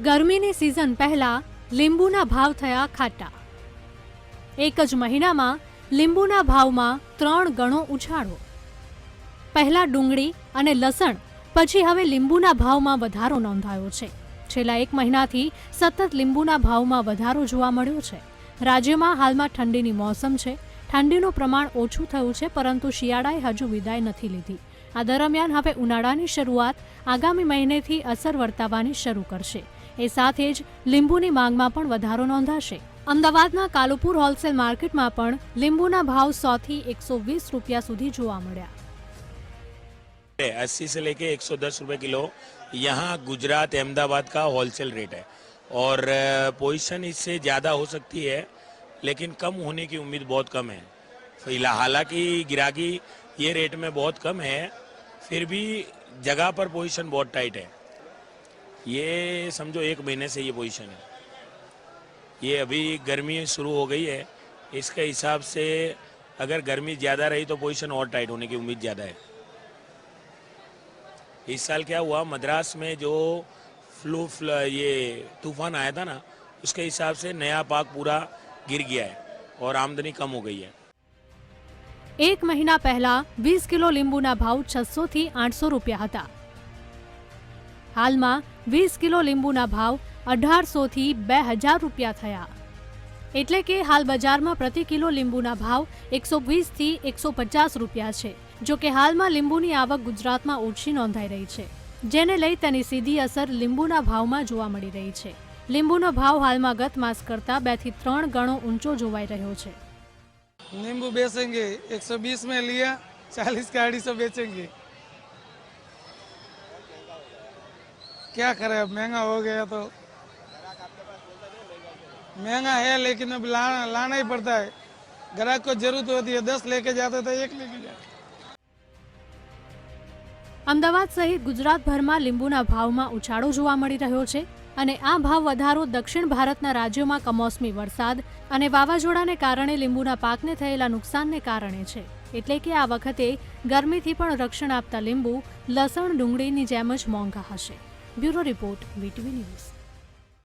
ગરમીની સિઝન પહેલા લીંબુના ભાવ થયા ખાટા. એક જ મહિનામાં લીંબુના ભાવમાં ત્રણ ગણો ઉછાળો. પહેલા ડુંગળી અને લસણ, પછી હવે લીંબુના ભાવમાં વધારો નોંધાયો છે. છેલ્લા એક મહિનાથી સતત લીંબુના ભાવમાં વધારો જોવા મળ્યો છે. રાજ્યમાં હાલમાં ઠંડીની મોસમ છે. ઠંડીનું પ્રમાણ ઓછું થયું છે, પરંતુ શિયાળાએ હજુ વિદાય નથી લીધી. આ દરમિયાન હવે ઉનાળાની શરૂઆત આગામી મહિનેથી અસર વર્તાવવાની શરૂ કરશે. એ સાથે જ લીંબુની માંગમાં પણ વધારો નોંધાશે અમદાવાદના કાલુપુર હોલસેલ માર્કેટમાં પણ લીંબુના ભાવ સોથી એકસો વીસ રૂપિયા સુધી જોવા મળ્યા अस्सी से लेके 110 रुपए किलो यहाँ गुजरात अहमदाबाद का होलसेल रेट है और पोजीशन इससे ज़्यादा हो सकती है लेकिन कम होने की उम्मीद बहुत कम है फिलहाल हालांकि गिराकी ये रेट में बहुत कम है फिर भी जगह पर पोजीशन बहुत टाइट है ये समझो एक महीने से ये पोजीशन है ये अभी गर्मी शुरू हो गई है इसके हिसाब से अगर गर्मी ज़्यादा रही तो पोजीशन और टाइट होने की उम्मीद ज़्यादा है इस साल क्या हुआ मद्रास में जो फ्लू फ्ल, ये तूफान आया था ना उसके हिसाब से नया पाक पूरा गिर गया है और आमदनी कम हो गई है એક મહિના પહેલા વીસ કિલો લીંબુના ભાવ છસો થી આઠસો રૂપિયા હતા હાલમાં વીસ કિલો લીંબુના ભાવ અઢારસોથી બે હજાર રૂપિયા થયા. એટલે કે હાલ બજારમાં પ્રતિ કિલો લીંબુના ભાવ એકસો વીસથી એકસો પચાસ રૂપિયા છે, જો કે હાલમાં લીંબુની આવક ગુજરાતમાં ઓછી નોંધાઈ રહી છે, જેને લઈ તેની સીધી અસર લીંબુના ભાવમાં જોવા મળી રહી છે. લીંબુનો ભાવ હાલમાં ગત માસ કરતાં બેથી ત્રણ ગણો ઊંચો જોવાઈ રહ્યો છે. લીંબુ બેસેંગે, એકસો વીસ મેં લિયા, ચાલીસ કે અઢીસો બેચેંગે क्या करें अब महंगा हो गया तो महंगा है लेकिन अब लाना लाना ही पड़ता है ग्राहक को जरूरत होती है दस लेके जाते तो एक लेके जाते અમદાવાદ સહિત ગુજરાતભરમાં લીંબુના ભાવમાં ઉછાળો જોવા મળી રહ્યો છે અને આ ભાવ વધારો દક્ષિણ ભારતના રાજ્યોમાં કમોસમી વરસાદ અને વાવાઝોડાને કારણે લીંબુના પાકને થયેલા નુકસાનને કારણે છે એટલે કે આ વખતે ગરમીથી પણ રક્ષણ આપતા લીંબુ લસણ ડુંગળીની જેમ જ મોંઘા હશે બ્યુરો રિપોર્ટ વીટીવી ન્યૂઝ